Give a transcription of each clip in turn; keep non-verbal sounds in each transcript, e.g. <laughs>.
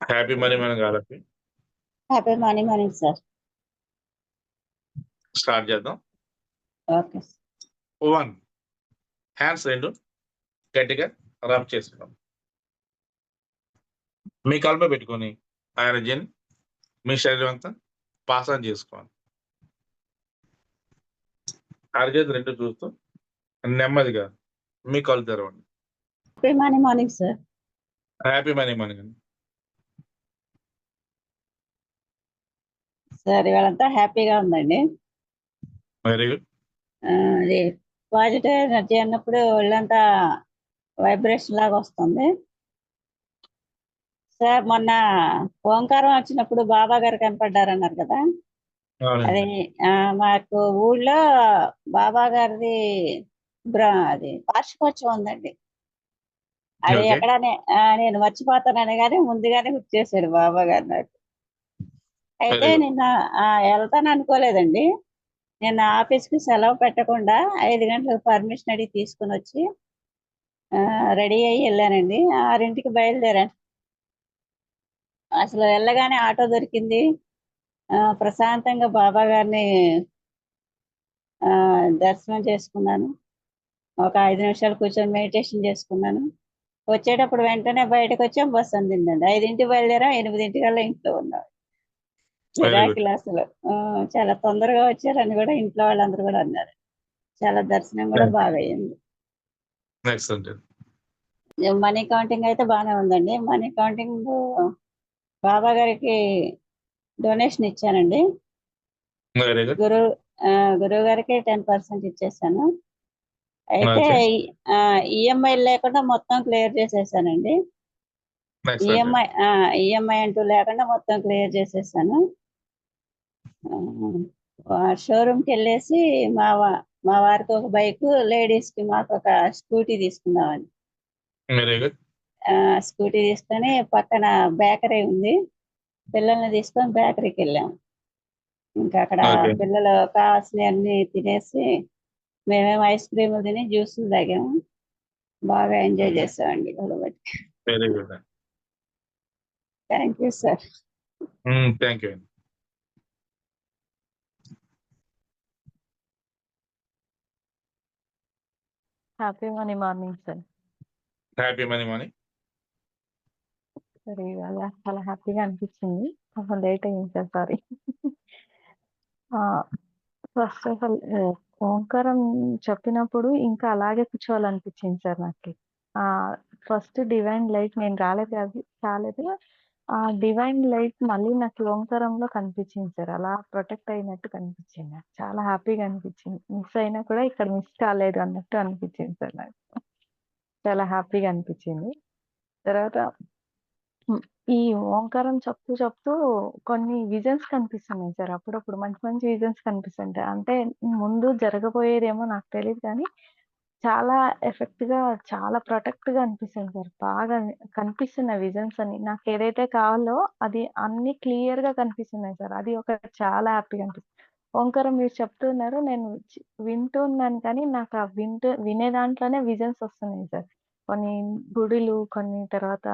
Happy money మనం గారికి happy morning morning sir start చేద్దాం. ఓకే వన్ హ్యాండ్స్ రెండు. గట్టిగా రబ్ చేసుకున్నాం మీ కలప పెట్టుకొని ఆరజిన్ మీ శరీరం అంతా పాస్ ఆన్ చేసుకోండి అరచేతి రెండు చూస్తూ నెమ్మదిగా మీ కళ్ళు తెరవండి. Happy morning morning sir happy money money sir ఇవాళంతా హ్యాపీగా ఉందండి. Very good. అది పాజిటివ్ ఎనర్జీ అన్నప్పుడు ఒళ్ళంతా వైబ్రేషన్ లాగా వస్తుంది. సార్ మొన్న ఓంకారం వచ్చినప్పుడు బాబా గారు కనపడ్డారన్నారు కదా? అది మాకు ఊళ్ళో బాబా గారిది అది వార్షికోత్సవం ఉందండి. అది ఆ, నేను మర్చిపోతానని కానీ ముందుగానే గుర్తు చేశాడు బాబా గారు నాకు. అయితే. నిన్న వెళ్తాను అనుకోలేదండి. నిన్న ఆఫీస్కి సెలవు పెట్టకుండా ఐదు గంటలకు పర్మిషన్ అడిగి తీసుకుని వచ్చి రెడీ అయ్యి వెళ్ళానండి. ఆరింటికి బయలుదేరాను. అసలు వెళ్ళగానే ఆటో దొరికింది. ఆ, ప్రశాంతంగా బాబా గారిని ఆ, దర్శనం చేసుకున్నాను. ఒక ఐదు నిమిషాలు కూర్చొని మెడిటేషన్ చేసుకున్నాను. వచ్చేటప్పుడు వెంటనే బయటకు వచ్చాం బస్సు అందిందండి. ఐదింటికి బయలుదేరాం ఎనిమిదింటికల్లా ఇంట్లో ఉన్నాం. మిరాకిల్ అసలు. చాలా తొందరగా వచ్చారని కూడా ఇంట్లో వాళ్ళందరూ కూడా అన్నారు. చాలా దర్శనం కూడా. బాగా అయింది మనీ కౌంటింగ్ అయితే బాగానే ఉందండి. మనీ కౌంటింగ్ బాబా గారికి డొనేషన్ ఇచ్చానండి. గురు గురువు గారికి టెన్ పర్సెంట్ ఇచ్చేసాను. అయితే. ఈఎంఐ లేకుండా మొత్తం క్లియర్ చేసేసానండి. ఈఎంఐ ఈఎంఐ అంటూ లేకుండా మొత్తం క్లియర్ చేసేసాను. షోరూమ్కి వెళ్ళేసి మా మా వారికి ఒక బైక్ లేడీస్కి మాకు ఒక స్కూటీ తీసుకుందామని. స్కూటీ తీసుకొని పక్కన బేకరీ ఉంది. పిల్లల్ని తీసుకొని బేకరీకి వెళ్ళాము ఇంకా అక్కడ. పిల్లలు అన్ని తినేసి మేమేమో ఐస్ క్రీములు తిని జ్యూసులు తాగాము. బాగా ఎంజాయ్ చేసామండి కాబట్టి very good. Thank you sir thank you happy money morning sir happy money money సరే ఇవాళ చాలా హ్యాపీగా అనిపించింది. కొంచెం లేట్ అయింది sir sorry first of all ఓంకారం చెప్పినప్పుడు ఇంకా అలాగే కూర్చోవాలనిపించింది సార్ నాకు. ఫస్ట్ డివైన్ లైట్ నేను రాలేదు అది రాలేదు. ఆ డివైన్ లైట్ మళ్ళీ నాకు ఓంకారంలో కనిపించింది సార్. అలా ప్రొటెక్ట్ అయినట్టు కనిపించింది నాకు. చాలా హ్యాపీగా అనిపించింది. మిస్ అయినా కూడా ఇక్కడ మిస్ కాలేదు అన్నట్టు అనిపించింది సార్ నాకు. చాలా హ్యాపీగా అనిపించింది. తర్వాత ఈ ఓంకారం చెప్తూ చెప్తూ కొన్ని విజన్స్ కనిపిస్తున్నాయి సార్. అప్పుడప్పుడు మంచి మంచి విజన్స్ కనిపిస్తుంటాయి. అంటే ముందు జరగబోయేదేమో నాకు తెలియదు కానీ చాలా ఎఫెక్ట్గా చాలా ప్రొటెక్ట్గా అనిపిస్తుంది సార్. బాగా కనిపిస్తున్నాయి విజన్స్ అని నాకు ఏదైతే కావాలో అది అన్ని క్లియర్గా కనిపిస్తున్నాయి సార్. అది ఒక చాలా హ్యాపీగా అనిపిస్తుంది. ఓంకారం మీరు చెప్తున్నారు నేను చి- కానీ నాకు ఆ వింటూ వినే దాంట్లోనే విజన్స్ వస్తున్నాయి సార్. కొన్ని గుడులు కొన్ని తర్వాత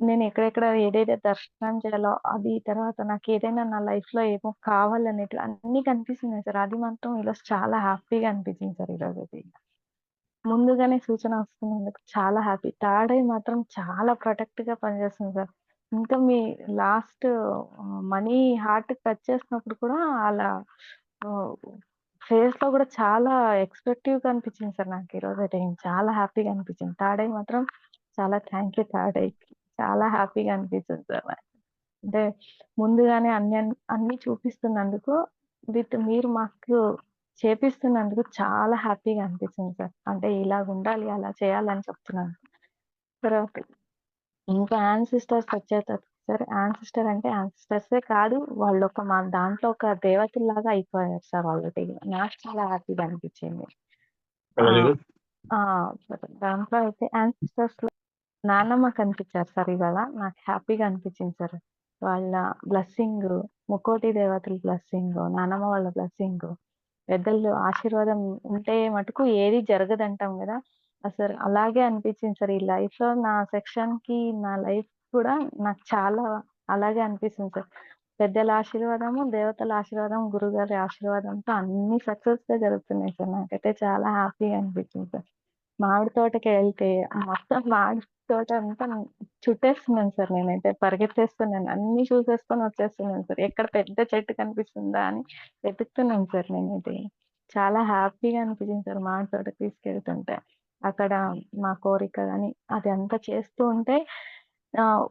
నేను ఎక్కడెక్కడ ఏదైతే దర్శనం చేయాలో అది తర్వాత నాకు ఏదైనా నా లైఫ్లో ఏమో కావాలనేటివి అన్ని కనిపిస్తున్నాయి సార్. అది మాత్రం ఈరోజు చాలా హ్యాపీగా అనిపించింది సార్ ఈరోజు అది ముందుగానే సూచన వస్తున్నందుకు చాలా హ్యాపీ. థర్డ్ ఐ మాత్రం చాలా ప్రొటెక్ట్గా పనిచేస్తుంది సార్. ఇంకా మీ లాస్ట్ మనీ హార్ట్ టచ్ చేసినప్పుడు కూడా అలా ఫేస్లో కూడా చాలా ఎక్స్పెక్టివ్గా అనిపించింది సార్ నాకు ఈరోజు అయితే. చాలా హ్యాపీగా అనిపించింది. థర్డ్ ఐ మాత్రం చాలా థ్యాంక్ యూ థర్డ్ ఐకి చాలా హ్యాపీగా అనిపించింది సార్ నాకు. అంటే ముందుగానే అన్ని అన్ని చూపిస్తున్నందుకు విత్ మీరు మాకు చేపిస్తున్నందుకు చాలా హ్యాపీగా అనిపిస్తుంది సార్. అంటే ఇలాగ ఉండాలి అలా చేయాలని చెప్తున్నాను తర్వాత ఇంకా యాన్సిస్టర్స్ వచ్చేటప్పుడు సార్ యాన్సిస్టర్ అంటే యాన్సిస్టర్సే కాదు వాళ్ళు ఒక మా దాంట్లో ఒక దేవతల్లాగా అయిపోయారు సార్ ఆల్రెడీ నాకు చాలా హ్యాపీగా అనిపించింది. దాంట్లో అయితే యాన్సిస్టర్స్లో నాన్నమ్మ కనిపించారు సార్ ఇవాళ. నాకు హ్యాపీగా అనిపించింది సార్. వాళ్ళ బ్లెస్సింగ్ ముక్కోటి దేవతల బ్లెస్సింగ్ నానమ్మ వాళ్ళ బ్లెస్సింగ్ పెద్దలు ఆశీర్వాదం ఉంటే మటుకు ఏది జరగదంటాం కదా అసలు అలాగే అనిపించింది సార్ ఈ లైఫ్లో నా సెక్షన్కి నా లైఫ్ కూడా నాకు చాలా అలాగే అనిపిస్తుంది సార్. పెద్దల ఆశీర్వాదము, దేవతల ఆశీర్వాదం, గురుగారి ఆశీర్వాదంతో అన్ని సక్సెస్గా జరుగుతున్నాయి సార్. నాకైతే చాలా హ్యాపీగా అనిపించింది సార్. మామిడి తోటకెళ్తే మొత్తం మామిడి తోట అంతా చుట్టేస్తున్నాను సార్ నేనైతే. పరిగెత్తేస్తున్నాను. అన్ని చూసేసుకొని వచ్చేస్తున్నాను సార్. ఎక్కడ పెద్ద చెట్టు కనిపిస్తుందా అని వెతుకుతున్నాను సార్ నేనైతే. చాలా హ్యాపీగా అనిపించింది సార్ మామిడి తోటకి తీసుకెళ్తుంటే. అక్కడ మా కోరిక గాని అంతా చేస్తూ ఉంటే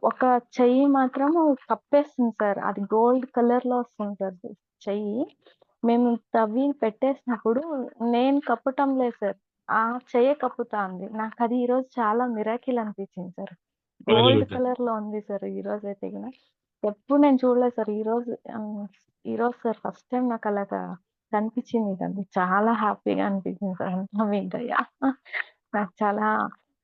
ఒక చెయ్యి మాత్రము కప్పేస్తుంది సార్. అది గోల్డ్ కలర్లో వస్తుంది సార్ చెయ్యి. మేము తవ్వి పెట్టేసినప్పుడు నేను కప్పటం లేదు సార్. ఆ చెయ్యే కప్పుతాంది. నాకది ఈరోజు చాలా మిరాకిల్ అనిపించింది సార్. Gold good. కలర్‌లో ఉంది సార్ ఈరోజైతే గిన. ఎప్పుడు నేను చూడలేదు సార్. ఈరోజు ఆహ్, ఈరోజు సార్ ఫస్ట్ టైమ్ నాకలాగా కనిపించింది అది. చాలా హ్యాపీగా అనిపించింది సార్. అంతా దయ. నాకు చాలా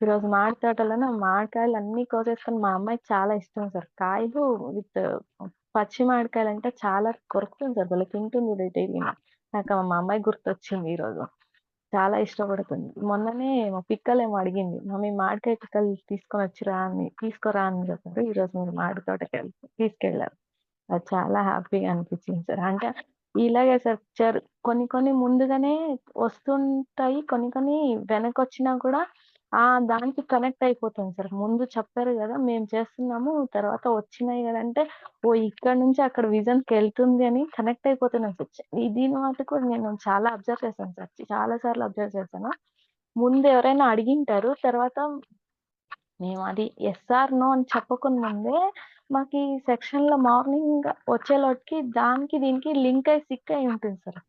ఈరోజు తోటలోనే మామిడికాయలు అన్నీ కోసేసుకొని మా అమ్మాయికి చాలా ఇష్టం సార్. కాయలు విత్ పచ్చి మామిడికాయలంటే చాలా కొరుకుతుంది సార్. భలే తింటుంది డైలీ. నాకు మా అమ్మాయి గుర్తొచ్చింది ఈరోజు. చాలా ఇష్టపడుతుంది. మొన్ననే మా పిక్కలేమో అడిగింది. మమ్మీ మామిడికాయ పిక్కలు తీసుకొని వచ్చిరా అని తీసుకురా అని చెప్పారు. ఈరోజు మీరు మామిడి తోటకెళ్ తీసుకెళ్ళారు. అది చాలా హ్యాపీగా అనిపించింది సార్. అంటే ఇలాగే సార్ చర్ కొన్ని కొన్ని ముందుగానే వస్తుంటాయి. కొన్ని కొన్ని వెనకొచ్చినా కూడా ఆ దానికి కనెక్ట్ అయిపోతాం సార్. ముందు చెప్పారు గదా! మేము చేస్తున్నాము. తర్వాత వచ్చినాయి కదా అంటే ఓహ్! ఇక్కడి నుంచి అక్కడ విజన్‌కెళ్తుంది అని కనెక్ట్ అయిపోతున్నాను సార్. దీని దీని మటుకు నేను చాలా అబ్జర్వ్ చేశాను సార్. చాలా సార్లు అబ్జర్వ్ చేశాను. ముందు ఎవరైనా అడిగింటారు. తర్వాత మేము అది యెస్ ఆర్ నో అని చెప్పకుండా ముందే మాకీ సెక్షన్‌లో మార్నింగ్ వచ్చేలోటికి దానికి దీనికి లింక్ అయ్యి సిక్ అయ్యి ఉంటుంది సార్.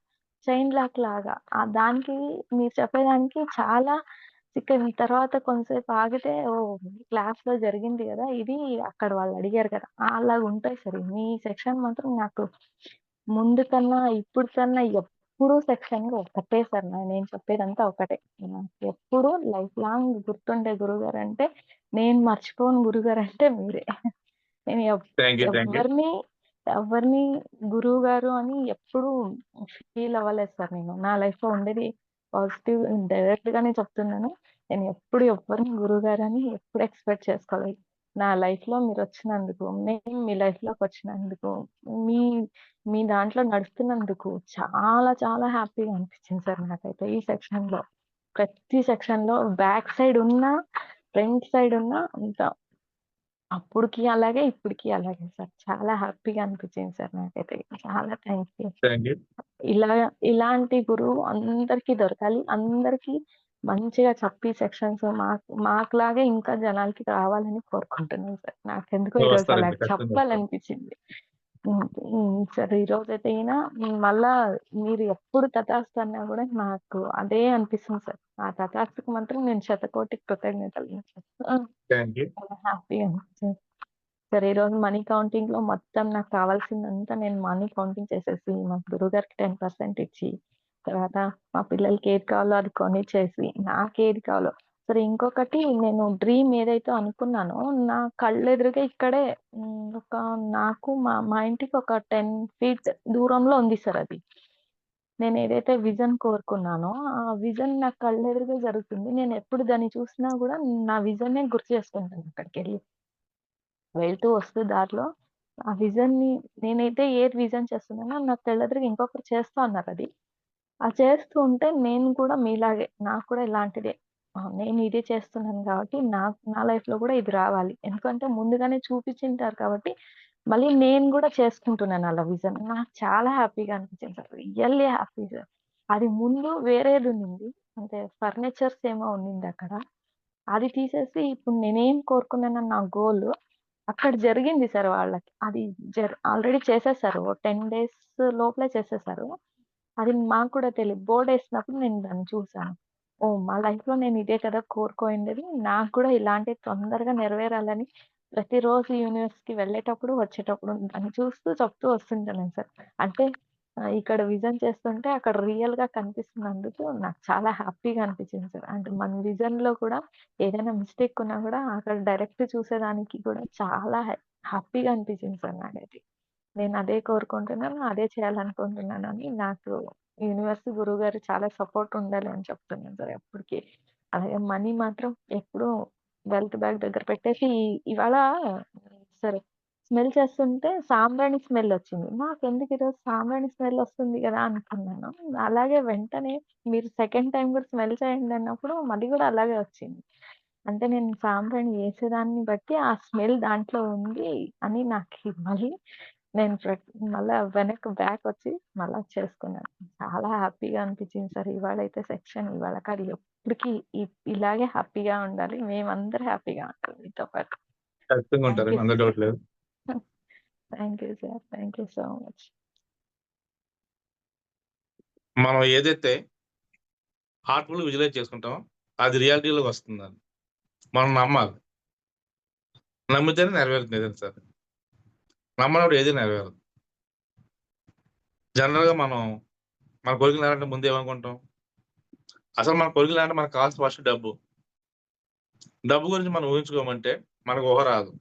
చైన్ లాక్ లాగా. ఆ దానికి మీరు చెప్పేదానికి చాలా అయింది. తర్వాత కొంతసేపు ఆగితే ఓహ్! క్లాస్‌లో జరిగింది గదా! ఇది అక్కడ వాళ్ళు అడిగారు కదా! అలాగుంటాయి సార్. మీ సెక్షన్ మాత్రం నాకు ముందు కన్నా, ఇప్పుడు కన్నా ఎప్పుడూ సెక్షన్‌లో ఒకటే సార్. నేను చెప్పేదంతా ఒకటే. నాకు ఎప్పుడూ లైఫ్ లాంగ్ గుర్తుండే గురువుగారంటే నేను మర్చిపోని గురువుగారంటే మీరే. నేను ఎవ్ థాంక్ యూ. Thank you. ఎవ్వరిని, ఎవ్వరిని గురువుగారు అని ఎప్పుడూ ఫీల్ అవ్వలేదు సార్ నేను. నా లైఫ్‌లో ఉండేది పాజిటివ్ డైరెక్ట్‌గానే చెప్తున్నాను. నేను ఎప్పుడు ఎవ్వరిని గురువుగారని ఎప్పుడు ఎక్స్‌పెక్ట్ చేసుకోలేదు. నా లైఫ్‌లో మీరొచ్చినందుకు, నేను మీ లైఫ్‌లోకొచ్చినందుకు, మీ మీ దాంట్లో నడుస్తున్నందుకు చాలా చాలా హ్యాపీగా అనిపించింది సార్ నాకైతే ఈ సెక్షన్‌లో. ప్రతి సెక్షన్‌లో బ్యాక్ సైడ్ ఉన్నా, ఫ్రంట్ సైడ్ ఉన్నా అంత అప్పుడుకి అలాగే, ఇప్పటికి అలాగే సార్. చాలా హ్యాపీగా అనిపించింది సార్ నాకైతే. చాలా థ్యాంక్ యూ. ఇలా ఇలాంటి గురువు అందరికీ దొరకాలి. అందరికీ మంచిగా చెప్పి సెక్షన్స్ మాకు మాకులాగే ఇంకా జనాలకి రావాలని కోరుకుంటున్నాను సార్. నాకెందుకో ఈరోజు. అలా. చెప్పాలనిపించింది. హ్మ్. హ్మ్. సరే ఈరోజైతే గిన మళ్ళా మీరు ఎప్పుడు తథాస్తు అన్నా గూడా నాకు అదే అనిపిస్తుంది సార్. ఆ తథాస్తుకి మాత్రం నేను శతకోటి కృతజ్ఞతలు. ఆ! థాంక్ సరే ఈరోజు మనీ కౌంటింగ్‌లో మొత్తం నాకు కావాల్సిందంతా నేను మనీ కౌంటింగ్ చేసేసి, మా గురుగారికి టెన్ పర్సెంట్ ఇచ్చి, తర్వాత మా పిల్లలకి ఏది కావాలో అది కొనిచ్చేసి, నాకేది కావాలో సరే ఇంకొకటి నేను డ్రీమ్ ఏదైతే అనుకున్నానో నా కళ్ళు ఎదురుగా ఇక్కడే ఒక నాకు మా మా ఇంటికి ఒక 10 ఫీట్ దూరంలో ఉంది సార్ అది. నేను ఏదైతే విజన్ కోరుకున్నానో, ఆ విజన్ నా కళ్ళెదురుగా జరుగుతుంది. నేను ఎప్పుడు దాన్ని చూసినా కూడా నా విజన్‌నే గుర్తు చేసుకుంటాను అక్కడికి వెళ్ళి వెళ్తూ వస్తూ దారిలో ఆ విజన్ని నేనైతే ఏది విజన్ చేస్తున్నానో నాకు తెల్లదరికి ఇంకొకరు చేస్తా అది ఆ చేస్తూ ఉంటే నేను కూడా మీలాగే నాకు కూడా ఇలాంటిదే. నేను ఇదే చేస్తున్నాను కాబట్టి నాకు నా లైఫ్లో కూడా ఇది రావాలి. ఎందుకంటే ముందుగానే చూపించింటారు కాబట్టి మళ్ళీ నేను కూడా చేసుకుంటున్నాను అలా విజన్. నాకు చాలా హ్యాపీగా అనిపించింది సార్. Really happy sir. అది ముందు వేరేది ఉండింది. అంటే ఫర్నిచర్స్ ఏమో ఉండిందక్కడ. అది తీసేసి ఇప్పుడు నేనేం కోరుకున్నాను నా గోల్ అక్కడ జరిగింది సార్ వాళ్ళకి. అది జర్ ఆల్రెడీ చేసేసారు. ఓ 10 డేస్ లోపలే చేసేసారు. అది మాకు కూడా తెలియదు బోర్డ్ వేసినప్పుడు నేను దాన్ని చూసాను. ఓ మా లైఫ్‌లో నేను ఇదే కదా కోరుకోయిండేది. నాకు కూడా ఇలాంటి తొందరగా నెరవేరాలని ప్రతిరోజు యూనివర్స్‌కి వెళ్ళేటప్పుడు, వచ్చేటప్పుడు దాన్ని చూస్తూ చెప్తూ వస్తుంటాను సార్. అంటే ఇక్కడ విజన్ చేస్తుంటే అక్కడ రియల్‌గా కనిపిస్తున్నందుకు నాకు చాలా హ్యాపీగా అనిపించింది సార్. అంటే మన విజన్‌లో కూడా ఏదైనా మిస్టేక్ ఉన్నా కూడా అక్కడ డైరెక్ట్ చూసేదానికి కూడా చాలా హ్యా హ్యాపీగా అనిపించింది సార్ నాకైతే. నేను అదే కోరుకుంటున్నాను. అదే చేయాలనుకుంటున్నాను అని నాకు యూనివర్స్, గురువుగారు చాలా సపోర్ట్ ఉండాలి అని చెప్తున్నాను సార్ ఎప్పటికి. అలాగే మనీ మాత్రం ఎప్పుడూ వెల్త్ బ్యాగ్ దగ్గర పెట్టేసి ఇవాళ సరే స్మెల్ చేస్తుంటే సాంబ్రాణి స్మెల్ వచ్చింది. నాకెందుకు ఈరోజు సాంబ్రాణి స్మెల్ వస్తుంది గదా! అనుకున్నాను. అలాగే వెంటనే మీరు సెకండ్ టైమ్ గూడా స్మెల్ చేయండి అన్నప్పుడు మళ్ళీ గూడా అలాగే వచ్చింది. అంటే నేను సాంబ్రాణి ఏసేదాన్ని బట్టి ఆ స్మెల్ దాంట్లో ఉంది అని నాకి మళ్ళీ నేను ప్రట్ మళ్ళా వెనక్కి బ్యాక్ వచ్చి మళ్ళా చేసుకున్నాను. చాలా హ్యాపీగా అనిపించింది సార్. ఇవాళైతే సెక్షన్ ఇవాళ కాదు ఎప్పటికి ఇ ఇలాగే హ్యాపీగా ఉండాలి. మేమందరూ హ్యాపీగా ఉండాలి మీతో పాటు. ఖచ్చితంగా థాంక్ ఉంటారు. యూ అందులో సార్. డౌట్ లేదు. Thank you sir. Thank you so much. మనం ఏదైతే హార్ట్‌ఫుల్‌గా విజువలైజ్ చేసుకుంటామో అది రియాలిటీలోకి వస్తుందని. మనం నమ్మాలి. నమ్మితేనే నెరవేరుతుంది ఏదైనా సార్ నమ్మనప్పుడు ఏది నెరవేరదు. జనరల్‌గా మనం మన కోరికలు నెరవేరాలంటే ముందు ఏమనుకుంటాం? అసలు మన కోరికలు నెరవేరాలంటే మనకు కావాల్సిన ఫస్ట్ డబ్బు. డబ్బు గురించి మనం ఊహించుకోమంటే మనకు ఊహ రాదు.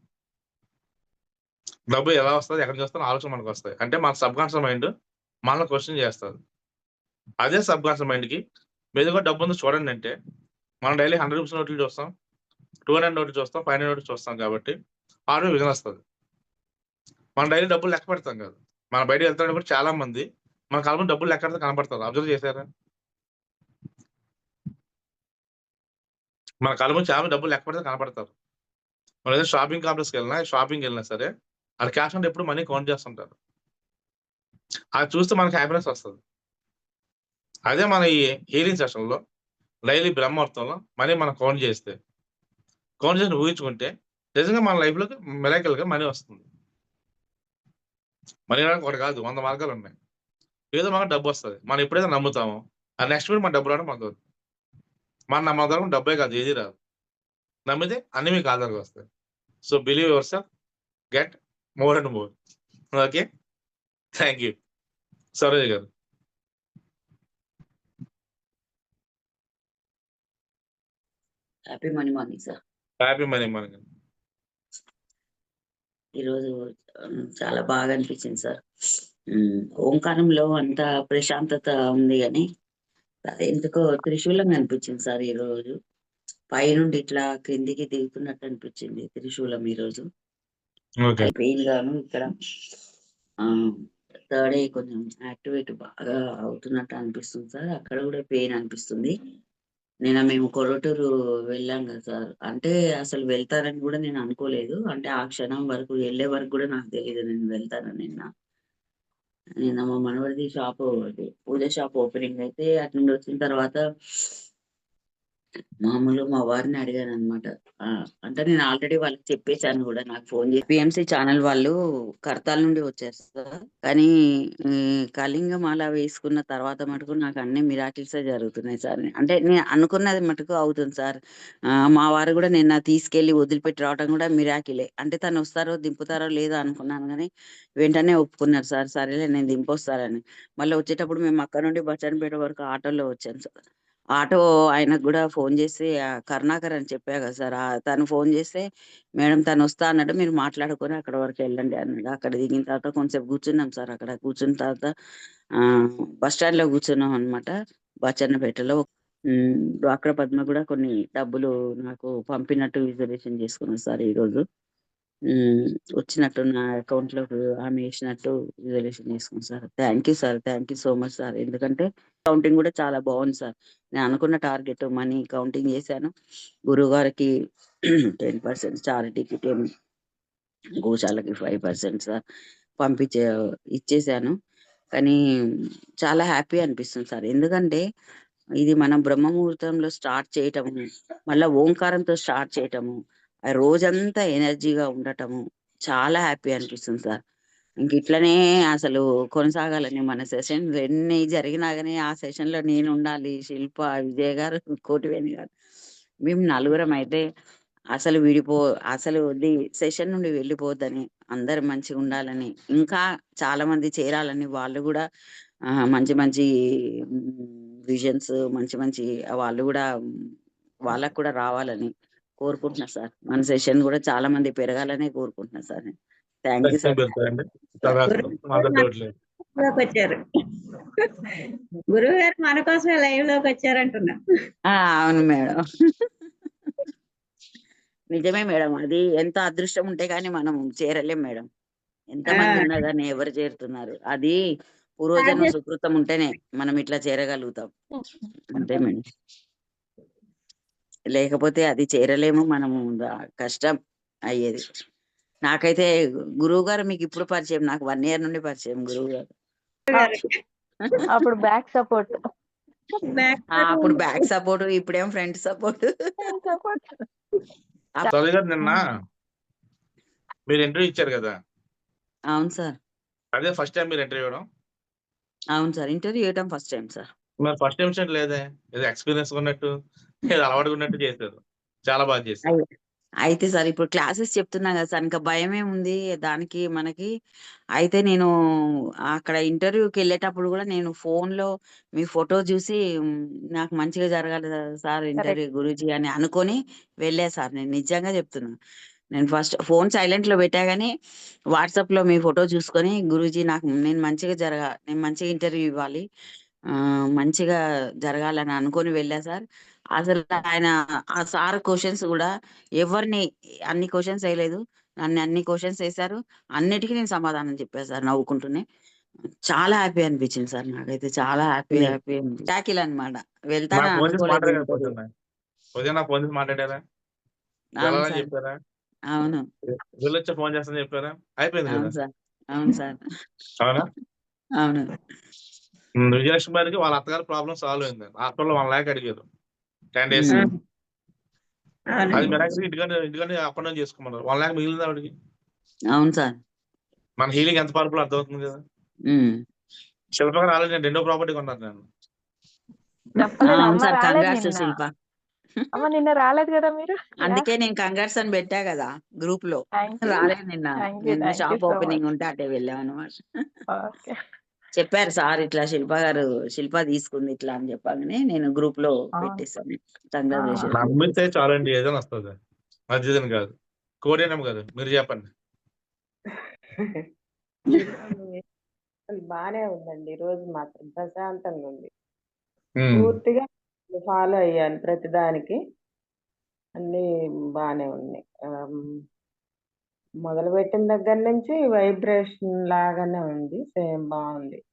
డబ్బు ఎలా వస్తుంది ఎక్కడికి వస్తుంది ఆలోచన మనకు వస్తాయి అంటే మన సబ్‌కాన్షియస్ మైండ్ మనల్ని క్వశ్చన్ చేస్తుంది అదే సబ్‌కాన్షియస్ మైండ్‌కి మీ దగ్గర డబ్బుంది చూడండి అంటే మనం డైలీ 100 రూపీస్ నోట్లు చూస్తాం. 200 నోట్లు చూస్తాం. 500 నోట్లు చూస్తాం కాబట్టి ఆరు విజన్ వస్తుంది మనం డైలీ డబ్బులు లెక్క పెడతాం కాదు. మనం బయటకి వెళ్తున్నప్పుడు చాలా మంది మన కాలంలో ముందు డబ్బులు లెక్క పెడితే కనపడతారు. అబ్జర్వ్ చేశారా? మన కాలంలో చాలా డబ్బులు లెక్క పెడితే కనపడతారు. మనం ఏదైనా షాపింగ్ కాంప్లెక్స్‌కి వెళ్ళినా, షాపింగ్‌కి వెళ్ళినా సరే అది క్యాష్ అంటే ఎప్పుడు మనీ కౌంట్ చేస్తుంటారు. అది చూస్తే మనకి హ్యాపీనెస్ వస్తుంది అదే మన ఈ హీలింగ్ సెషన్‌లో డైలీ బ్రహ్మముహూర్తంలో మనీ మనం కౌంట్ చేస్తే, కౌంట్ చేసి ఊహించుకుంటే నిజంగా మన లైఫ్‌లోకి మిరాకిల్‌గా మనీ వస్తుంది. మనీ రావడానికి ఒకటి కాదు వంద మార్గాలు ఉన్నాయి ఏదో మనకు డబ్బు వస్తుంది మనం ఎప్పుడైతే నమ్ముతామో ఆ నెక్స్ట్ మినిట్ మన డబ్బు రావడం మనకు మనం నమ్మగలం డబ్బే కాదు ఏది రాదు. నమ్మితే అన్ని మీకు ఆధారంగా వస్తాయి. So believe yourself get more and more. Okay. Thank you. Saroja గారు. Happy money morning sir. Happy money morning. ఈరోజు చాలా బాగా అనిపించింది సార్. ఓంకారంలో అంత ప్రశాంతత ఉంది గానీ అదెందుకో త్రిశూలం అనిపించింది సార్ ఈరోజు. పైనుండి ఇట్లా క్రిందికి దిగుతున్నట్టు అనిపించింది త్రిశూలం ఈరోజు. పెయిన్ గాను ఇక్కడ థర్డ్ ఐ కొంచెం యాక్టివేట్ బాగా అవుతున్నట్టు అనిపిస్తుంది సార్. అక్కడ కూడా పెయిన్ అనిపిస్తుంది. నిన్న మేము కొరటూరు వెళ్ళాం కదా సార్. అంటే అసలు వెళ్తానని కూడా నేను అనుకోలేదు. అంటే ఆ క్షణం వరకు వెళ్ళే వరకు కూడా నాకు తెలియదు నేను వెళ్తాను నిన్న. నిన్న మా మనవడిది షాప్ పూజ షాప్ ఓపెనింగ్ అయితే అటు నుండి వచ్చిన తర్వాత మామూలుగా మా వారిని అడిగాను అనమాట అంటే నేను ఆల్రెడీ వాళ్ళకి చెప్పేసాను కూడా నాకు ఫోన్ చేసి పిఎంసీ ఛానల్ వాళ్ళు కర్తాల నుండి వచ్చారు సార్. కానీ కలింగం అలా వేసుకున్న తర్వాత మటుకు నాకు అన్ని మిరాకిల్సే జరుగుతున్నాయి సార్. అంటే నేను అనుకున్నది మటుకు అవుతుంది సార్. మా వారు కూడా నిన్న తీసుకెళ్ళి వదిలిపెట్టి రావడం కూడా మిరాకిలే. అంటే తను వస్తారో, దింపుతారో లేదో అనుకున్నాను కానీ వెంటనే ఒప్పుకున్నారు సార్. సరేలే నేను దింపొస్తారని మళ్ళీ వచ్చేటప్పుడు మేము అక్కడ నుండి బచ్చన్నపేట వరకు ఆటోలో వచ్చాను సార్. ఆటో ఆయనకు కూడా ఫోన్ చేసి కరుణాకర్ అని చెప్పా కదా సార్. తను ఫోన్ చేస్తే మేడం తను వస్తా అన్నాడు. మీరు మాట్లాడుకొని అక్కడ వరకు వెళ్ళండి అన్నాడు. అక్కడ దిగిన తర్వాత కొంచెంసేపు కూర్చున్నాం సార్ అక్కడ. కూర్చున్న తర్వాత ఆహ్, బస్ స్టాండ్‌లో కూర్చున్నాం అనమాట. బచ్చన్నపేటలో. హ్మ్. పద్మ కూడా కొన్ని డబ్బులు నాకు పంపినట్టు రిజర్వేషన్ చేసుకున్నా సార్ ఈరోజు. రోజు వచ్చినట్టు నా అకౌంట్‌లోకి ఆమె వేసినట్టు రిజల్యూషన్ చేసుకుని sir. Thank you sir. Thank you so much sir. ఎందుకంటే కౌంటింగ్ కూడా చాలా బాగుంది సార్. నేను అనుకున్న టార్గెట్ మనీ కౌంటింగ్ చేశాను. గురువుగారికి 10% చారిటీకి 10 గోశాలకి ఫైవ్ పర్సెంట్ సార్ పంపించే ఇచ్చేసాను. కానీ చాలా హ్యాపీ అనిపిస్తుంది సార్. ఎందుకంటే ఇది మనం బ్రహ్మ ముహూర్తంలో స్టార్ట్ చేయటము, మళ్ళా ఓంకారంతో స్టార్ట్ చేయటము, ఆ రోజంతా ఎనర్జీగా ఉండటము చాలా హ్యాపీ అనిపిస్తుంది సార్. ఇంక ఇట్లనే అసలు కొనసాగాలని మన సెషన్ ఎన్ని జరిగినా కానీ ఆ సెషన్‌లో నేనుండాలి. శిల్ప, విజయ్ గారు, కోటివేణి గారు మేము నలుగురం అయితే అసలు విడిపో అసలు సెషన్ నుండి వెళ్ళిపోద్దని అందరు మంచిగా ఉండాలని ఇంకా చాలా మంది చేరాలని వాళ్ళు కూడా మంచి మంచి విజన్స్ మంచి మంచి వాళ్ళు కూడా వాళ్ళకు కూడా రావాలని కోరుకుంటున్నా సార్. మన సెషన్ కూడా చాలా మంది పెరగాలనే కోరుకుంటున్నా సార్ నేను. Thank you sir. లైవ్‌లోకొచ్చారు. గురువుగారు మన కోసమే లైవ్‌లోకొచ్చారంటున్నా. ఆ! అవును మేడం. నిజమే మేడం అది ఎంత అదృష్టం ఉంటే కానీ మనం చేరలేం మేడం ఎంతమంది ఆ. ఉన్నా కానీ ఎవరు చేరుతున్నారు అది పూర్వజన్మ. సుకృతం ఉంటేనే మనం ఇట్లా చేరగలుగుతాం అంతే మేడం లేకపోతే అది చేరలేము మనము కష్టం అయ్యేది. నాకైతే గురువు గారు మీకు ఇప్పుడు పరిచయం నాకు వన్ ఇయర్ నుండి పరిచయం గురువు గారు. <laughs> అప్పుడు బ్యాక్ సపోర్ట్. అప్పుడు బ్యాక్ సపోర్ట్ ఇప్పుడేం ఫ్రంట్ సపోర్ట్. <laughs> నిన్న? మీరు ఇంటర్వ్యూ ఇచ్చారు కదా? అవును సార్. అదే ఫస్ట్ టైం మీరు ఇంటర్వ్యూ ఇవ్వడం? అవును సార్ ఇంటర్వ్యూ చేయటం ఫస్ట్ టైం సార్. మరి ఫస్ట్ టైం లేదే? ఏదో ఎక్స్పీరియన్స్ ఉన్నట్టు? ఏదో అలవాటు ఉన్నట్టు చేశారు. చాలా బాగా చేశారు. అయితే సార్ ఇప్పుడు క్లాసెస్ చెప్తున్నా కదా సార్ ఇంకా భయం ఏముంది దానికి మనకి. అయితే నేను అక్కడ ఇంటర్వ్యూకి వెళ్ళేటప్పుడు కూడా నేను ఫోన్లో మీ ఫోటో చూసి "మ్, నాకు మంచిగా జరగాలి సార్ ఇంటర్వ్యూ గురూజీ అని అనుకొని వెళ్ళా సార్. నేను నిజంగా చెప్తున్నా. నేను ఫస్ట్ ఫోన్ సైలెంట్లో పెట్టా గానీ వాట్సాప్లో మీ ఫోటో చూసుకొని గురూజీ నాకు నేను మంచిగా జరగా నేను మంచిగా ఇంటర్వ్యూ ఇవ్వాలి ఆ మంచిగా జరగాలని అనుకొని వెళ్ళా సార్. అసలు ఆయన ఆ సార్ క్వశ్చన్స్ కూడా ఎవరిని అన్ని క్వశ్చన్స్ వేయలేదు. నన్ను అన్ని క్వశ్చన్స్ వేశారు. అన్నిటికీ నేను సమాధానం చెప్పాను సార్ నవ్వుకుంటూనే. చాలా హ్యాపీ అనిపించింది సార్ నాకైతే. చాలా హ్యాపీ. హ్యాపీ టాకిల్ అనమాట వెళ్తాను అవును ఫోన్ చేస్తాను చెప్పారా? అయిపోయింది అవును సార్. అవును సార్. అవునా? అవును. ఉమ్, విజయలక్ష్మి గారికి వాళ్ళ అత్తగారి ప్రాబ్లం సాల్వ్ అయింది. హాస్పిటల్ వన్ ల్యాక్ అడిగారు. Ten days um. అవును. అది మెరాక్స్ ఇంటికంటే ఇంటికంటే అప్ అండ్ డౌన్ చేసుకోమన్నారు. వన్ ల్యాక్ మిగిలింది ఆవిడకి. అవును సార్. మన హీలింగ్ ఎంత పవర్ఫుల్ అర్థమవుతుంది కదా. శిల్ప గారు ఆల్రెడీ నేను రెండో ప్రాపర్టీ కొన్నాను నేను. సార్ కంగ్రాట్స్ నిన్న. శిల్ప. అమ్మ నిన్న రాలేదు కదా మీరు? అందుకే నేను కంగ్రాట్స్ అని పెట్టా కదా గ్రూప్లో. రాలేదు నిన్న. షాప్ ఓపెనింగ్ ఉంటే అటే వెళ్ళాం అనమాట ఓకే చెప్పారు సార్ ఇట్లా శిల్ప గారు శిల్ప తీసుకుంది ఇట్లా అని చెప్పగానే నేను గ్రూప్లో. పెట్టేస్తాను కంగ్రాచులేషన్ చాలండి ఏదైనా వస్తుంది. మధ్యదని కాదు. కోడేనమ్మ గారు మీరు చెప్పండి. అసలు బానే ఉందండి. ఈ రోజు మాత్రం ప్రశాంతంగా ఉంది. పూర్తిగా ఫాలో అయ్యాను ప్రతిదానికి. అన్ని బానే ఉన్నాయి. మొదలు పెట్టిన దగ్గర నుంచి వైబ్రేషన్ లాగానే ఉంది. సేమ్ బాగుంది.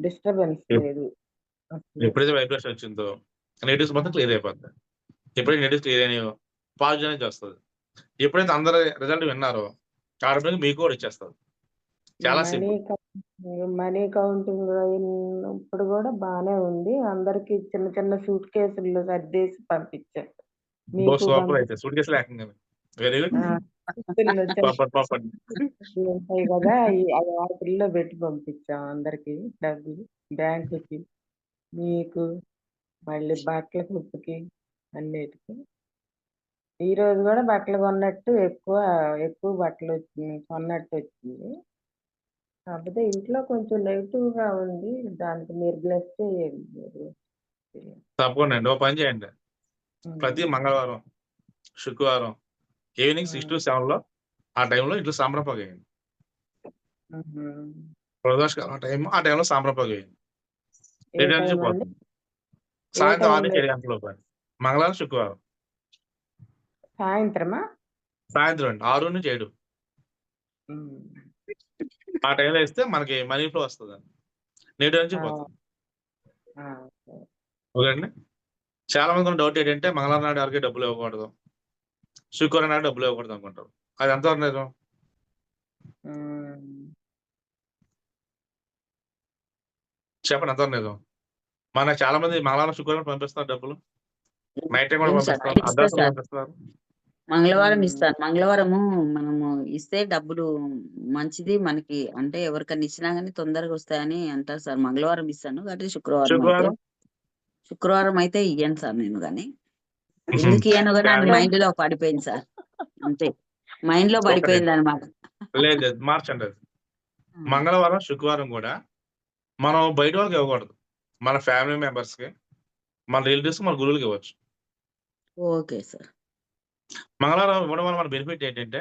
డిస్టర్బెన్స్ లేదు. ఎప్పుడైతే వైబ్రేషన్ వచ్చిందో నెగిటివ్స్ మొత్తం క్లియర్ అయిపోతుంది ఎప్పుడైతే నెగిటివ్స్ క్లియర్ అయినాయో పాజిటివ్ అనేది వస్తుంది. ఎప్పుడైతే అందరు రిజల్ట్ విన్నారో ఆటోమేటిక్ మీకు కూడా వచ్చేస్తుంది. చాలా మనీ కౌంటింగ్ మనీ కౌంటింగ్ అయినప్పుడు కూడా బానే ఉంది. అందరికి చిన్న చిన్న సూట్ కేసులు సర్దేసి పంపించారు. సూట్ వెరీ గుడ్ <laughs> ఉంటాయి కదా. అవి వాటిల్లో పెట్టి పంపించాం అందరికి డబ్బులు బ్యాంకుకి. మీకు మళ్ళీ బట్టల కుట్టుకి అన్నిటికి. ఈ రోజు కూడా బట్టలు కొన్నట్టు ఎక్కువ ఎక్కువ బట్టలు వచ్చింది కొన్నట్టు వచ్చింది. కాకపోతే ఇంట్లో కొంచెం నెగిటివ్గా ఉంది. దానికి మీరు బ్లెస్ చేయండి. మీరు తప్పకుండా అండి. ఓ పని చేయండి. ప్రతి మంగళవారం శుక్రవారం ఈవినింగ్ సిక్స్ టు సెవెన్లో ఆ టైంలో ఇంట్లో సాంబ్రపగ వేయండి. ప్రదోషకాలం ఆ టైం ఆ టైంలో వేయండి. ఏడు నుంచి పోతుంది. సాయంత్రం ఆరు నుంచి ఏడు గంటల లోపు. మంగళవారం శుక్రవారం. సాయంత్రమా? సాయంత్రం అండి. ఆరు నుంచి ఏడు. ఆ టైంలో వేస్తే మనకి మనీ ఫ్లో వస్తుంది అండి నేటి నుంచి పోతుంది. ఓకే. అండి. చాలా మంది డౌట్ ఏంటంటే మంగళవారం నాడు ఎవరికి డబ్బులు ఇవ్వకూడదు. నాడు డబ్బులు ఇవ్వకూడదు అనుకుంటారు. అది ఎంత ఉమ్. చెప్పండి ఎంత నిజం? మన చాలా మంది మంగళవారం శుక్రవారం పంపిస్తున్నారు డబ్బులు. నైట్ టైం కూడా పంపిస్తున్నారు అర్ధరాత్రి. పంపిస్తున్నారు మంగళవారం ఉమ్. ఇస్తాను మంగళవారము మనము ఇస్తే డబ్బులు మంచిది మనకి. అంటే ఎవరికైనా ఇచ్చినా గానీ తొందరగా వస్తాయని అంటారు సార్. మంగళవారం ఇస్తాను కాబట్టి శుక్రవారం శుక్రవారం? అయితే ఇయ్యను సార్ నేను కానీ ఎందుకు <laughs> ఇయ్యను అది ఫ్యామిలీ మైండ్లో పడిపోయింది సార్. అంతే. మైండ్లో పడిపోయింది అనమాట లేదు లేదు. మార్చండి అది. మంగళవారం శుక్రవారం కూడా మనం బయట వాళ్ళకి ఇవ్వకూడదు. మన ఫ్యామిలీ మెంబర్స్కి మన రిలేటివ్స్ మన గురువులకి ఇవ్వచ్చు. Okay sir. మంగళవారం ఇవ్వడం వల్ల మన బెనిఫిట్ ఏంటంటే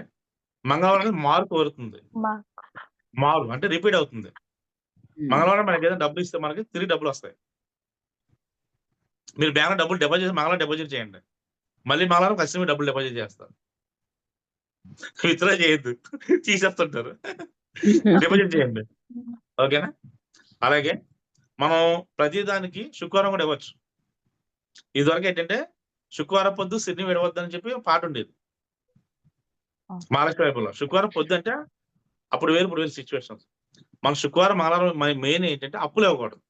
మంగళవారం అనేది మారు కోరుతుంది మారు అంటే రిపీట్ అవుతుంది. మంగళవారం మనకి ఏదైనా డబ్బులు ఇస్తే మనకి తిరిగి డబ్బులు వస్తాయి. మీరు బ్యాంక్ డబ్బులు డిపాజిట్ చేసి మంగళవారం డిపాజిట్ చేయండి. మళ్ళీ మంగళవారం ఖచ్చితంగా డబ్బులు డిపాజిట్ చేస్తారు విత్డ్రా చేయొద్దు. తీసేస్తుంటారు. డిపాజిట్ చేయండి. ఓకేనా? అలాగే మనం ప్రతి దానికి శుక్రవారం కూడా ఇవ్వచ్చు. ఇదివరకు ఏంటంటే శుక్రవారం పొద్దు సిడ్ని విడవద్దు అని చెప్పి పాట ఉండేది. మహాలక్ష్మి వైపులో. శుక్రవారం పొద్దు అంటే అప్పుడు వేరు ఇప్పుడు వేరు సిచ్యువేషన్స్ మన శుక్రవారం మంగళవారం మెయిన్ ఏంటంటే అప్పులు ఇవ్వకూడదు.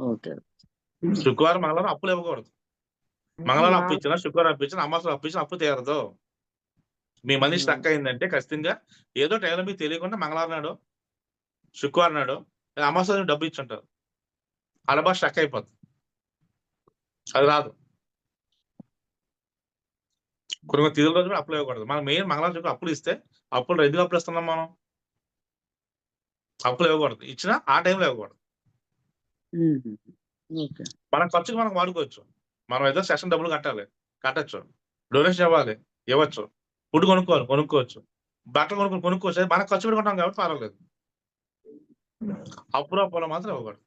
ఓకే. శుక్రవారం మంగళవారం అప్పులు ఇవ్వకూడదు. మంగళవారం అప్పు ఇచ్చినా శుక్రవారం అప్పు ఇచ్చినా అమాసం అప్పు ఇచ్చినా అప్పు తీరదు. మీ మనీ స్టక్ అయిందంటే ఖచ్చితంగా ఏదో టైంలో మీకు తెలియకుండా మంగళవారం నాడు శుక్రవారం నాడు అమాసం డబ్బు ఇచ్చుంటారు. అలబా స్టక్ అయిపోతుంది అది రాదు. కొన్ని తిరుగుల రోజు కూడా అప్పులు ఇవ్వకూడదు. మనం మెయిన్ మంగళవారం శుక్రవారం అప్పులు ఇస్తే అప్పులు ఎందుకు అప్పులు ఇస్తున్నాం మనం? అప్పులు ఇవ్వకూడదు. ఇచ్చినా ఆ టైంలో ఇవ్వకూడదు. మన ఖర్చుకి మనం వాడుకోవచ్చు. మనం ఏదో సెషన్ డబ్బులు కట్టాలి. కట్టచ్చు. డొనేషన్ ఇవ్వాలి. ఇవ్వచ్చు. ఫుడ్ కొనుక్కోవాలి. కొనుక్కోవచ్చు. బట్టలు కొనుక్కొని కొనుక్కోవచ్చు. మనకు మనం ఖర్చు పెట్టుకుంటాం కాబట్టి పర్వాలేదు. అప్పురప్పులో మాత్రం ఇవ్వకూడదు.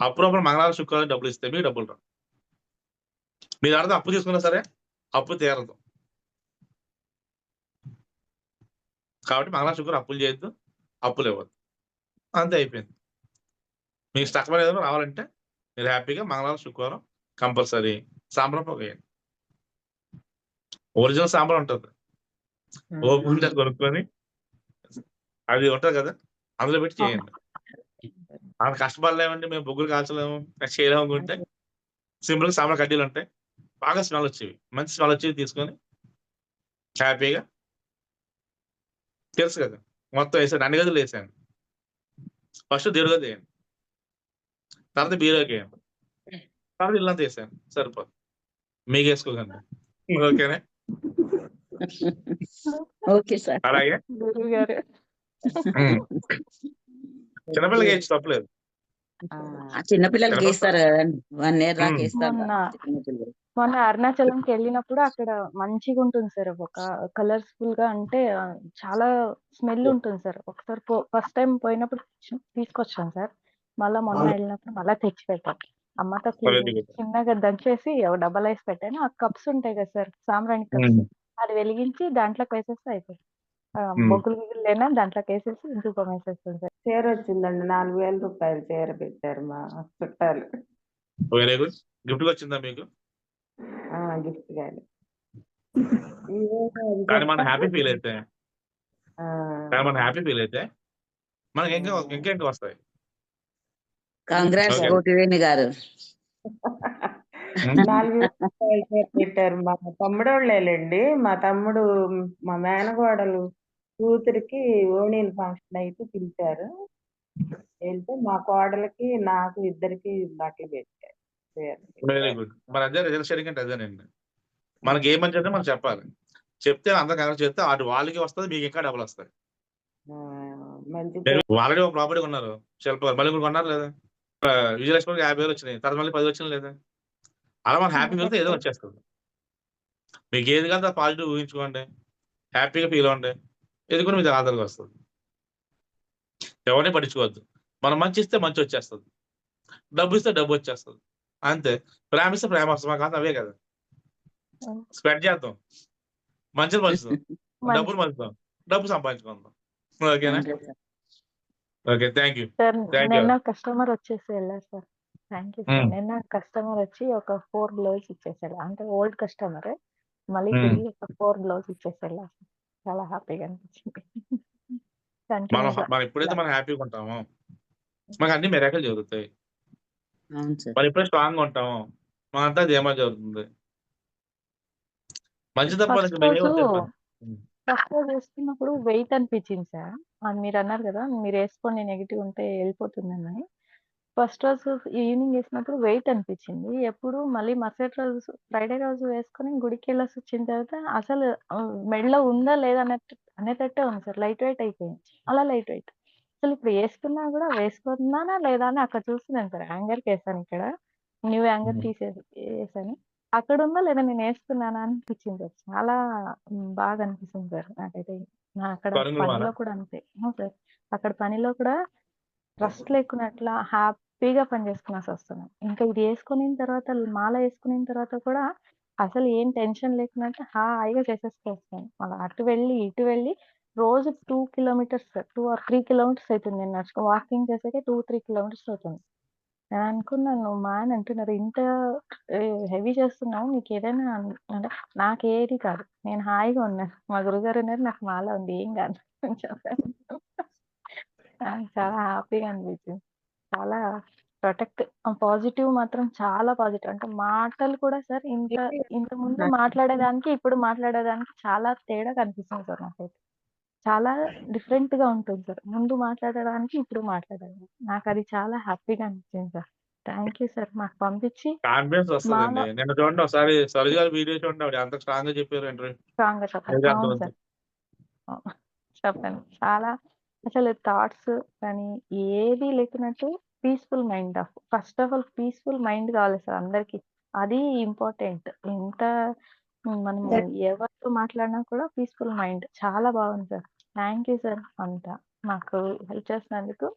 అప్పురప్పుడు మంగళవారం శుక్రవారం డబ్బులు ఇస్తే మీకు డబ్బులు రావు. మీరు అర్థం అప్పు తీసుకున్నా సరే అప్పు తీరదు. కాబట్టి మంగళవారం శుక్రవారం అప్పులు చేయొద్దు. అప్పులు ఇవ్వద్దు. అంతే అయిపోయింది. మీకు స్టక్ ఏదైనా రావాలంటే మీరు హ్యాపీగా మంగళవారం శుక్రవారం కంపల్సరీ సాంబార్ పొగ వేయండి. ఒరిజినల్ సాంబార్ ఉంటుంది. ఉంటే కొనుక్కొని అది ఉంటుంది కదా అందులో పెట్టి చేయండి. అంత కష్టపడలేమండి మేము బొగ్గులు కాల్చలేము చేయలేము అనుకుంటే సింపుల్గా సాంబార్ కడ్డీలు ఉంటాయి. బాగా స్మెల్ వచ్చేవి. మంచి స్మెల్ వచ్చేవి తీసుకొని హ్యాపీగా తెలుసు కదా మొత్తం వేసాను అన్ని గదులు వేసాను ఫస్ట్ దేవుడి గది వేయండి తర్వాత బీరోకి వేయండి. తర్వాత ఇల్లంతా వేసాను సరిపోదు. మీకు వేసుకోకండి. <laughs> ఓకేనా? Okay sir. అలాగే. చిన్నపిల్లకి వేయచ్చు తప్పలేదు. ఆ చిన్నపిల్లలకి కదండి వన్ ఇయర్ దాకా మ్మ్. వేస్తారు మొన్న అరుణాచలంకి వెళ్ళినప్పుడు అక్కడ మంచిగా ఉంటుంది సార్. ఒక కలర్ఫుల్గా అంటే చాలా స్మెల్ ఉంటుంది సార్. ఒకసారి ఫస్ట్ టైం పోయినప్పుడు తీసుకొచ్చాను సార్. మళ్ళా మొన్న వెళ్ళినప్పుడు మళ్ళా తెచ్చి పెట్టాను. అమ్మతో. చిన్నగా దంచేసి ఒక డబ్బల్ వేసి పెట్టాను. ఆ కప్స్ ఉంటాయి కదా సార్ సాంబ్రాణి కప్స్. అది వెలిగించి దాంట్లోకి వేసేస్తే అయిపోయింది. బొగ్గులు గిగ్గులు లేనా దాంట్లోకి వేసేసి ధూపం వేసేస్తుంది సార్. చీర వచ్చిందండి నాలుగు వేల రూపాయలు చీర పెట్టారు మా చుట్టాలు. వెరీ గుడ్ గిఫ్ట్ వచ్చిందా మీకు? గిఫ్ట్ గాని <laughs> కానీ మనం హ్యాపీ ఫీల్ అయితే కానీ మనం హ్యాపీ ఫీల్ అయితే మనకి ఇంకా ఇంకా ఇంకా వస్తాయి? Congrats Okay. కోటివేణి గారు. పెట్టారు మా తమ్ముడు వాళ్ళేలేండి మా తమ్ముడు మా మేనగోడలు కూతురికి ఓణీల ఫంక్షన్ అయితే పిలిచారు. వెళ్తే మా కోడలకి నాకు ఇద్దరికి బట్టలు పెట్టారు. చీరలు. Very good. మన అదే రిజల్ట్ షేరింగ్ అంటే అదేనండి. మనకి ఏ మంచి అంటే మనం చెప్పాలి. చెప్తే అందరం కనుక చెప్తే అటు వాళ్ళకి వస్తుంది మీకు ఇంకా డబ్బులు వస్తాయి ఆ, మంచి ఆల్రెడీ ఒక ప్రాపర్టీ కొన్నారు. శిల్ప గారు. మళ్ళీ కొన్నారు లేదా? విజయలక్ష్మికి యాభై వేలు వచ్చినాయి. తర్వాత మళ్ళీ పది వచ్చినాయి లేదా? అలా మనం హ్యాపీ వెళ్తే ఏదో వచ్చేస్తుంది మీకు ఏది కాదు పాజిటివ్ ఊహించుకోండి. హ్యాపీగా ఫీల్ అవ్వండి. ఇది కూడా మీకు ఆధారంగా వస్తుంది. ఎవరిని పట్టించుకోవద్దు. మనం మంచి ఇస్తే మంచి వచ్చేస్తుంది. డబ్బు ఇస్తే డబ్బు వచ్చేస్తుంది. అంతే. ప్రేమ ఇస్తే ప్రేమ వస్తుంది. మాకు అంతా అవే కదా. స్ప్రెడ్ చేద్దాం. మంచిది మంచుదాం మంచి <laughs> డబ్బులు మంచుదాం డబ్బు సంపాదించుకుందాం. ఓకేనా. Okay thank you. సార్. నిన్న కస్టమర్ వచ్చేసి వెళ్ళారు సార్. Thank you sir. నిన్న కస్టమర్ వచ్చి ఒక ఫోర్ బ్లౌజ్ ఇచ్చేసాడు అంటే ఓల్డ్ కస్టమర్. మళ్ళీ. తిరిగి ఒక ఫోర్ బ్లౌజ్ ఇచ్చేసి వెళ్ళారు సార్. చాలా హ్యాపీగా అనిపించింది. మనం మనం ఎప్పుడైతే మనం హ్యాపీగా ఉంటామో మనకు అన్ని మెరాకలు జరుగుతాయి. అవును సార్. మనం ఎప్పుడైతే స్ట్రాంగ్ ఉంటామో మనంతా ధీమా జరుగుతుంది. మంచి తప్ప ఫస్ట్ రోజు వేసుకున్నప్పుడు వెయిట్ అనిపించింది సార్. అది మీరు అన్నారు కదా మీరు వేసుకొని నెగిటివ్ ఉంటే వెళ్ళిపోతుందని. ఫస్ట్ రోజు ఈవినింగ్ వేసినప్పుడు వెయిట్ అనిపించింది. ఎప్పుడు మళ్ళీ మరుసటి రోజు ఫ్రైడే రోజు వేసుకొని గుడికి వెళ్ళేసి వచ్చిన తర్వాత అసలు మెడలో ఉందా లేదా అన్నట్టు అనేటట్టే ఉంది సార్. లైట్ వెయిట్ అయిపోయింది. చాలా లైట్ వెయిట్. అసలు ఇప్పుడు వేసుకున్నా కూడా వేసుకున్నానా లేదా అని అక్కడ చూస్తున్నాను సార్. యాంగర్కి వేసాను ఇక్కడ. New anger. తీసేసి వేసాను. అక్కడ ఉందా లేదా నేను వేసుకున్నానా అనిపించింది సార్ చాలా బాగా అనిపిస్తుంది సార్ నాకైతే నా అక్కడ కరుంగులు పనిలో? కూడా అంతే అవును సార్ అక్కడ పనిలో కూడా ట్రస్ట్ లేకున్నట్లా హ్యాపీగా పని చేసుకునేసి వస్తున్నాను ఇంకా ఇది వేసుకున్న తర్వాత మాల వేసుకున్న తర్వాత కూడా అసలు ఏం టెన్షన్ లేకున్నట్టు హాయిగా చేసేసుకొస్తాను. మళ్ళా అటు వెళ్ళి, ఇటు వెళ్ళి రోజు 2 కిలోమీటర్స్ 2 ఆర్ 3 కిలోమీటర్స్ అయితుంది నేను నడుచుకో వాకింగ్ చేసాకే 2, 3 కిలోమీటర్స్ అవుతుంది. నేను అనుకున్నాను మా ఆయన అంటున్నారు ఇంత ఆహ్, హెవీ చేస్తున్నావు నీకేదైనా అన్ అంటే నాకేది కాదు. నేను హాయిగా ఉన్నాను. మా గురుగారు ఉన్నారు నాకు మాల ఉంది ఏం కాదు అని చెప్పారు. నాకు చాలా హ్యాపీగా అనిపించింది. చాలా ప్రొటెక్ట్ పాజిటివ్ మాత్రం చాలా పాజిటివ్. అంటే మాటలు కూడా సార్ ఇంత ఇంతకుముందు మాట్లాడేదానికి, ఇప్పుడు మాట్లాడేదానికి చాలా తేడా కనిపిస్తుంది సార్ నాకైతే. చాలా డిఫరెంట్‌గా ఉంటుంది సార్. ముందు మాట్లాడడానికి, ఇప్పుడు మాట్లాడడానికి. నాకది చాలా హ్యాపీగా అనిపించింది సార్. Thank you sir. మాకు పంపించి కాన్ఫిడెన్స్ వస్తదండి. మాలో నిన్న చూడండి ఒకసారి సరోజ గారి వీడియో చూడండి ఆవిడ ఎంత స్ట్రాంగ్‌గా చెప్పారో ఇంటర్వ్యూ. స్ట్రాంగ్‌గా చెప్పారు. అదిగా అవును అర్థమవుతుంది. సార్. అవును. చెప్పాను. చాలా అసలు థాట్స్ కానీ ఏది లేకున్నట్టు peaceful mind of first of all peaceful mind కావాలి సార్ అందరికి. అది ఇంపార్టెంట్. ఎంత మనము దట్ ఎవరితో మాట్లాడినా కూడా పీస్‌ఫుల్ మైండ్. చాలా బాగుంది సార్. థాంక్ యూ సార్ అంతా. మాకు హెల్ప్ చేసినందుకు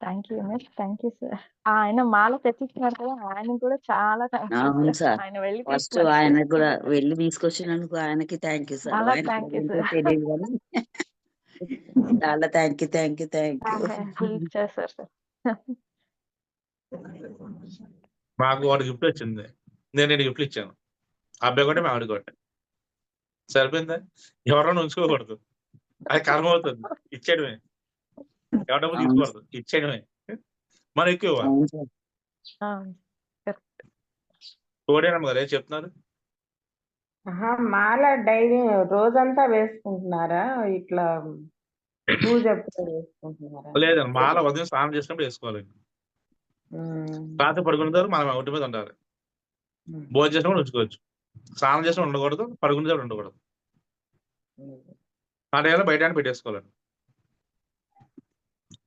thank you much. Thank you sir. ఆయన మాల తెప్పించినారు కదా! ఆయనకి కూడా చాలా థాంక్స్ అవును సార్. సార్. ఆయన వెళ్ళి ఫస్ట్ తీసుకొని ఆయనకి కూడా వెళ్ళి తీసుకొచ్చినందుకు ఆయనకి థాంక్ యూ సార్. చాలా ఆయన థాంక్ యూ ఏంటో సార్. తెలీదు గానీ చాలా thank you, thank you, thank you. చేశారు సార్. మాకు వాడు గిఫ్ట్ వచ్చింది. నేను 2 గిఫ్ట్‌లు ఇచ్చాను. అబ్బాయి ఒకటి, మా ఆవిడ ఒకటి. సరిపోయిందా? ఎవరైనా ఉంచుకోకూడదు. అది కర్మ అవుతుంది. ఇచ్చేయడమే. ఎవరి డబ్బులు అవును తీసుకోకూడదు. ఇచ్చేయడమే. మనం ఎక్కువ. తోడేనమ్మ గారు ఏదో చెప్తున్నారు? మాల డైలీ రోజంతా వేసుకుంటున్నారా? ఇట్లా పూజ వేసుకుంటున్నారా? లేదండి. మాల ఉదయం స్నానం చేసినప్పుడు వేసుకోవాలండి. రాత్రి పడుకునే దగ్గర మనం ఒంటి మీద ఉండాలి. భోజనం చేసినప్పుడు ఉంచుకోవచ్చు. స్నానం చేసినప్పుడు ఉండకూడదు. పడుకునే దగ్గర ఉండకూడదు. ఆ టైంలో బయట పెట్టేసుకోవాలండి.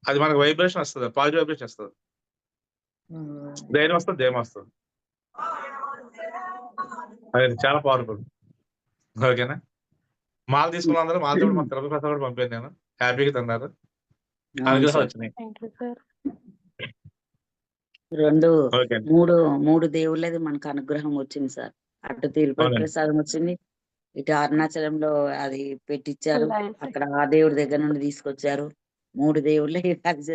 అది మనకు వైబ్రేషన్ వస్తది. పాజిటివ్ వైబ్రేషన్ వస్తది. ధైర్యం వస్తది, ధైర్యం వస్తది. అది చాలా పవర్‌ఫుల్. ఓకేనా? మాల తీసుకున్న అందరూ మాలతో పాటు మా తిరుపతి ప్రసాదం కూడా పంపాను నేను. హ్యాపీగా తిన్నారు. అనుగ్రహాలు. వచ్చినాయి. Thank you sir. 2 ఓకే అండి. 3, 3 దేవుళ్ళది మనకు అనుగ్రహం వచ్చింది సార్. అటు తిరుపతి. ప్రసాదం వచ్చింది. ఇటు అరుణాచలంలో అది పెట్టిచ్చారు. లైవ్ అక్కడ ఆ దేవుడి దగ్గర నుండి తీసుకొచ్చారు. 3 దేవుళ్ళే కలిసి.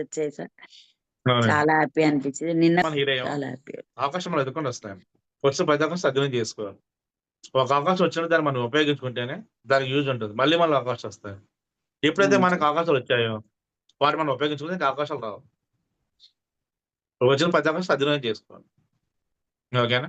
అవునండి. చాలా హ్యాపీ అనిపించింది. నిన్న చాలా హ్యాపీ. అవకాశం ఎదుర్కొని వస్తాయండి. వచ్చిన ప్రతి అవకాశం సద్వినియోగం చేసుకోవాలి. ఒక అవకాశం వచ్చినప్పుడు దాన్ని మనం ఉపయోగించుకుంటేనే దానికి యూజ్ ఉంటుంది. మళ్ళీ మళ్ళీ అవకాశాలు వస్తాయి. ఎప్పుడైతే అవును మనకు. అవకాశాలు వచ్చాయో వాటిని మనం ఉపయోగించుకుంటే ఇంకా అవకాశాలు రావు. వచ్చిన ప్రతి అవకాశం సద్వినియోగం చేసుకోవాలి. ఓకేనా?